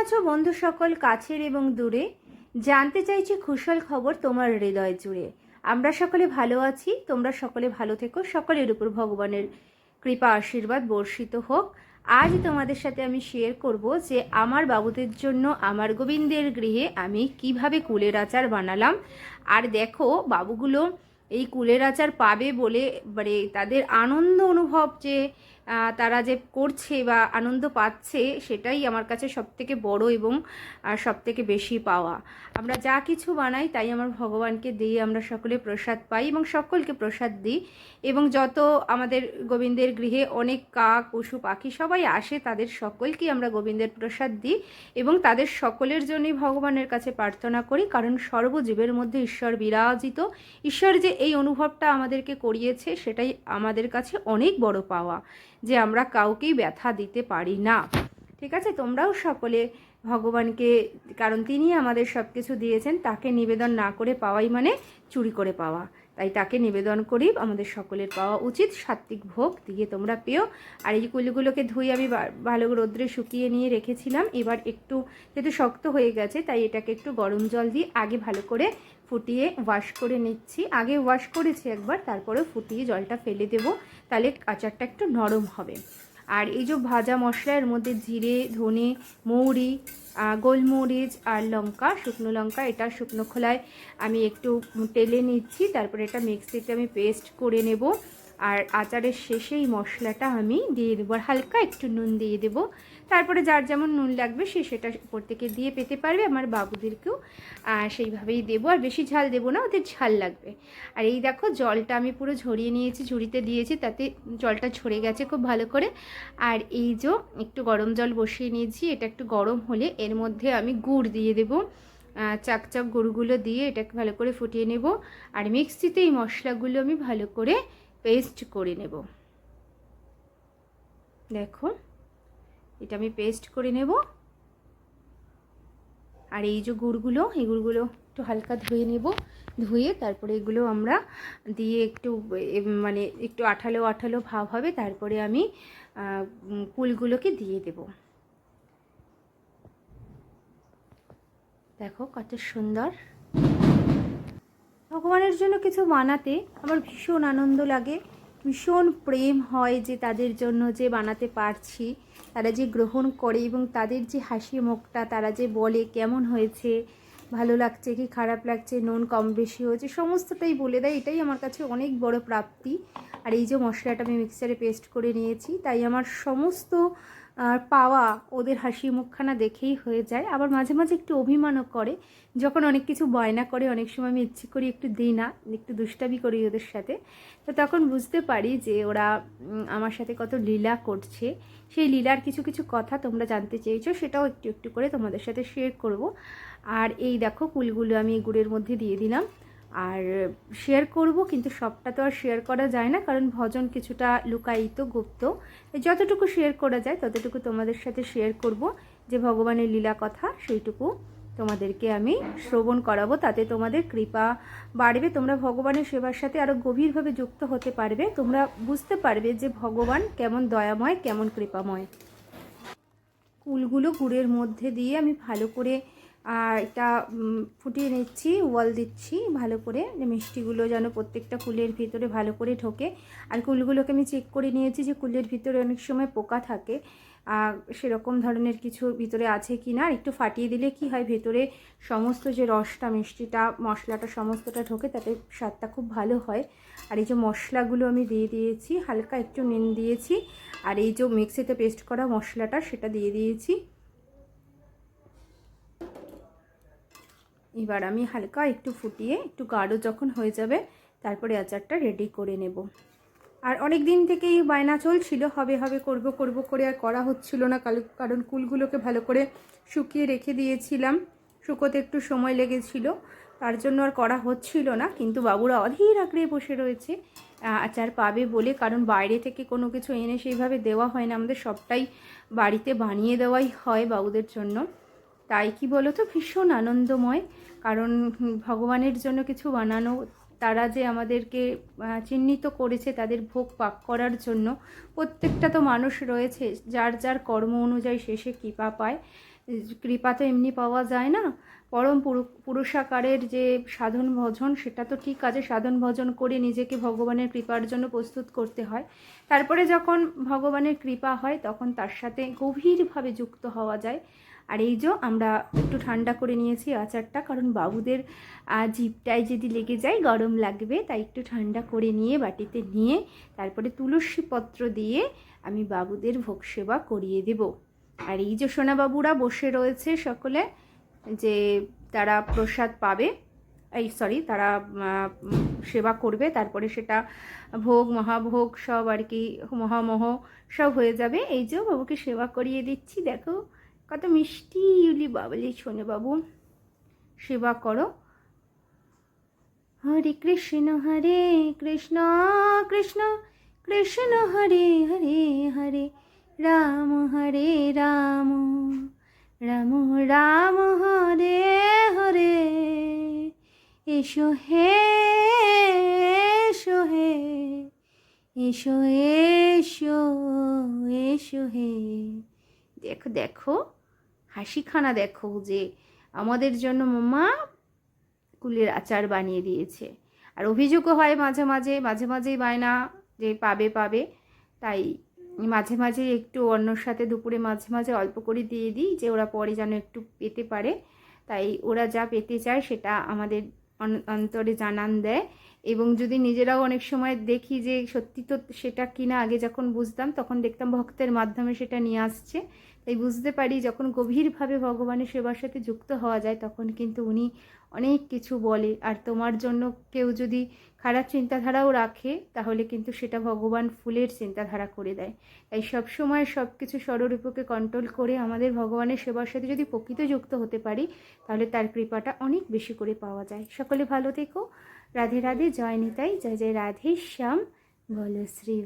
আছো বন্ধু সকল কাছের এবং দূরে? জানতে চাইছি খুশাল খবর তোমার হৃদয় জুড়ে। আমরা সকলে ভালো আছি, তোমরা সকলে ভালো থেকো, সকলের উপর ভগবানের কৃপা আশীর্বাদ বর্ষিত হোক। আজ তোমাদের সাথে আমি শেয়ার করব যে আমার বাবুদের জন্য আমার গোবিন্দের গৃহে আমি কীভাবে কুলের আচার বানালাম। আর দেখো, বাবুগুলো এই কুলের আচার পাবে বলে মানে তাদের আনন্দ অনুভব যে তারা যে করছে বা আনন্দ পাচ্ছে সেটাই আমার কাছে সবথেকে বড় এবং সবথেকে বেশি পাওয়া। আমরা যা কিছু বানাই তাই আমার ভগবানকে দিই, আমরা সকলে প্রসাদ পাই এবং সকলকে প্রসাদ দিই এবং যত আমাদের গোবিন্দের গৃহে অনেক কাক, পশু, পাখি সবাই আসে তাদের সকলকে আমরা গোবিন্দের প্রসাদ দিই এবং তাদের সকলের জন্যই ভগবানের কাছে প্রার্থনা করি কারণ সর্বজীবের মধ্যে ঈশ্বর বিরাজিত। ঈশ্বর যে এই অনুভবটা আমাদেরকে করিয়েছে সেটাই আমাদের কাছে অনেক বড় পাওয়া। যে আমরা কাউকেই ব্যথা দিতে পারি না। ঠিক আছে? তোমরাও সকলে ভগবানকে, কারণ তিনি আমাদের সব কিছু দিয়েছেন, তাকে নিবেদন না করে পাওয়াই মানে চুরি করে পাওয়া। তাই তাকে নিবেদন করি আমাদের সকলের পাওয়া উচিত সাত্বিক ভোগ দিয়ে তোমরা পেও। আর এই কুলিগুলোকে ধুই আমি ভালো রোদ্রে শুকিয়ে নিয়ে রেখেছিলাম। এবার একটু যেহেতু শক্ত হয়ে গেছে, তাই এটাকে একটু গরম জল দিয়ে আগে ভালো করে ফুটিয়ে ওয়াশ করে নিচ্ছি। আগে ওয়াশ করেছি একবার, তারপরে ফুটিয়ে জলটা ফেলে দেবো। তাহলে আচারটা একটু নরম হবে। আর এই যে ভাজা মশলা, এর মধ্যে জিরে, ধনে, মৌরি গোলমরিচ আর লঙ্কা, শুকনো লঙ্কা, এটা শুকনো খোলায় আমি একটু টেলে নিচ্ছি। তারপরে এটা মিক্সিতে আমি পেস্ট করে নেব। আর আচারের শেষে এই মশলাটা আমি দিয়ে দেবো। আর হালকা একটু নুন দিয়ে দেবো। তারপরে যার যেমন নুন লাগবে সে সেটা উপর থেকে দিয়ে পেতে পারবে আমার বাবুদেরকেও। সেইভাবেই দেবো, আর বেশি ঝাল দেবো না, ওদের ঝাল লাগবে। আর এই দেখো, জলটা আমি পুরো ঝরিয়ে নিয়েছি, ঝুড়িতে দিয়েছি, তাতে জলটা ঝরে গেছে খুব ভালো করে। আর এই যে একটু গরম জল বসিয়ে নিয়েছি, এটা একটু গরম হলে এর মধ্যে আমি গুড় দিয়ে দেবো। চাকচাক গুড়গুলো দিয়ে এটাকে ভালো করে ফুটিয়ে নেব। আর মিক্সিতে এই মশলাগুলো আমি ভালো করে পেস্ট করে নেব। দেখো। এটা আমি পেস্ট করে নেব। আর এই যে গুড়গুলো, এই গুড়গুলো একটু হালকা ধুয়ে নেব। ধুয়ে তারপরে এগুলো আমরা দিয়ে একটু মানে একটু আঠালো আঠালো ভাব হবে, তারপরে আমি কুলগুলোকে দিয়ে দেব। দেখো কত সুন্দর। ভগবানের জন্য কিছু বানাতে আমার ভীষণ আনন্দ লাগে। ভীষণ প্রেম হয় যে তাদের জন্য যে বানাতে পারছি, তারা যে গ্রহণ করে এবং তাদের যে হাসি মুখটা, তারা যে বলে, কেমন হয়েছে, ভালো লাগছে কি, খারাপ লাগছে, নুন কম বেশি হয়েছে, সমস্তটাই বলে দেয়। এটাই আমার কাছে অনেক বড় প্রাপ্তি। আর এই যে মশলাটা আমি মিক্সারে পেস্ট করে নিয়েছি, তাই আমার সমস্ত আর পাওয়া ওদের হাসি মুখখানা দেখেই হয়ে যায়। আবার মাঝে মাঝে একটু অভিমানও করে। যখন অনেক কিছু বয়না করে, অনেক সময় আমি ইচ্ছে করি একটু দিই না, একটু দুষ্টামি করি ওদের সাথে। তো তখন বুঝতে পারি যে ওরা আমার সাথে কত লীলা করছে। সেই লীলার কিছু কিছু কথা তোমরা জানতে চেয়েছো, সেটাও একটু একটু করে তোমাদের সাথে শেয়ার করব। আর এই দেখো, কুলগুলো আমি গুড়ের মধ্যে দিয়ে দিলাম। আর শেয়ার করব, কিন্তু সবটা তো আর শেয়ার করা যায় না, কারণ ভজন কিছুটা লুকায়িত, গুপ্ত। যতটুকু শেয়ার করা যায়, ততটুকু তোমাদের সাথে শেয়ার করব, যে ভগবানের লীলা কথা, সেইটুকু তোমাদেরকে আমি শ্রবণ করাবো। তাতে তোমাদের কৃপা বাড়বে, তোমরা ভগবানের সেবার সাথে আরও গভীরভাবে যুক্ত হতে পারবে, তোমরা বুঝতে পারবে যে ভগবান কেমন দয়াময়, কেমন কৃপাময়। কুলগুলো গুড়ের মধ্যে দিয়ে আমি ভালো করে আর এটা ফুটিয়ে নিচ্ছি, ওয়াল দিচ্ছি ভালো করে মিষ্টিগুলো যেন প্রত্যেকটা কুলের ভিতরে ভালো করে ঢোকে। আর কুলগুলোকে আমি চেক করে নিয়েছি যে কুলের ভিতরে অনেক সময় পোকা থাকে, আর সেরকম ধরনের কিছু ভিতরে আছে কি না। একটু ফাটিয়ে দিলে কি হয়, ভেতরে সমস্ত যে রসটা, মিষ্টিটা, মশলাটা, সমস্তটা ঢোকে, তাতে স্বাদটা খুব ভালো হয়। আর এই যে মশলাগুলো আমি দিয়ে দিয়েছি, হালকা একটু নুন দিয়েছি, আর এই যে মিক্সিতে পেস্ট করা মশলাটা, সেটা দিয়ে দিয়েছি। এবার আমি হালকা একটু ফুটিয়ে একটু গাঢ় যখন হয়ে যাবে, তারপরে আচারটা রেডি করে নেব। আর অনেক দিন থেকেই বায়না চলছিল, হবে হবে, করব করব করে আর করা হচ্ছিল না কারণ কুলগুলোকে ভালো করে শুকিয়ে রেখে দিয়েছিলাম। শুকোতে একটু সময় লেগেছিল, তার জন্য আর করা হচ্ছিল না, কিন্তু বাবুরা অধীর আগ্রহে বসে রয়েছে আচার পাবে বলে, কারণ বাইরে থেকে কোনো কিছু এনে সেইভাবে দেওয়া হয় না, আমাদের সবটাই বাড়িতে বানিয়ে দেওয়াই হয় বাবুদের জন্য। তাই কি বলো তো ভীষণ আনন্দময়। কারণ ভগবানের জন্য কিছু বানানো, তারা যে আমাদেরকে চিহ্নিত করেছে তাদের ভোগ পাক করার জন্য প্রত্যেকটা তো মানুষ রয়েছে যার যার কর্ম অনুযায়ী শেষে কৃপা পায়। কৃপা তো এমনি পাওয়া যায় না। পরম পুরু- পুরুষাকারের যে সাধন ভজন সেটা তো ঠিক আছে সাধন ভজন করে নিজেকে ভগবানের কৃপার জন্য প্রস্তুত করতে হয়। তারপরে যখন ভগবানের কৃপা হয় তখন তার সাথে গভীরভাবে যুক্ত হওয়া যায়। আর এই যে আমরা একটু ঠান্ডা করে নিয়েছি আচারটা কারণ বাবুদের আহ, জিভটায় যদি লেগে যায় গরম লাগবে তাই একটু ঠান্ডা করে নিয়ে বাটিতে নিয়ে তারপরে তুলসী পত্র দিয়ে আমি বাবুদের ভোগ সেবা করিয়ে দেব। আর এই যে সোনাবাবুরা বসে রয়েছে সকলে, যে তারা প্রসাদ পাবে, এই সরি তারা সেবা করবে, তারপরে সেটা ভোগ, মহাভোগ সব আর কি, মহামহ সব হয়ে যাবে। এই যে বাবুকে সেবা করিয়ে দিচ্ছি, দেখো কত মিষ্টি ইউলি বাবলি শোনে বাবু সেবা করো। হরে কৃষ্ণ হরে কৃষ্ণ কৃষ্ণ। কৃষ্ণ হরে হরে হরে, রাম হরে রাম রাম রাম হরে হরে। এসো হে এসো হে, এসো এসো এসো হে। দেখো দেখো, হাসিখানা দেখো যে আমাদের জন্য মামা কুলের আচার বানিয়ে দিয়েছে। আর অভিযোগও হয় মাঝে মাঝে মাঝে মাঝেই বায়না যে পাবে পাবে। তাই মাঝে মাঝে একটু অন্যর সাথে দুপুরে মাঝে মাঝে অল্প করে দিয়ে দিই যে ওরা পরে যেন একটু পেতে পারে। তাই ওরা যা পেতে চায় সেটা আমাদের অন্তরে জানান দেয়। এবং যদি নিজেরাও অনেক সময় দেখি যে সত্যি তো সেটা কিনা আগে যখন বুঝতাম তখন দেখতাম ভক্তের মাধ্যমে সেটা নিয়ে আসছে। তাই বুঝতে পারি যখন গভীরভাবে ভগবানের সেবার সাথে যুক্ত হওয়া যায়, তখন কিন্তু উনি অনেক কিছু বলে। আর তোমার জন্য কেউ যদি খারাপ চিন্তাধারাও রাখে, তাহলে কিন্তু সেটা ভগবান ফুলের চিন্তাধারা করে দেয়। তাই সবসময় সব কিছু স্বরূপকে কন্ট্রোল করে আমাদের ভগবানের সেবার সাথে যদি প্রকৃত যুক্ত হতে পারি, তাহলে তার কৃপাটা অনেক বেশি করে পাওয়া যায়। সকলে ভালো থেকো। রাধে রাধে, জয় নিতাই, জয় জয় রাধে শ্যাম বলো শ্রী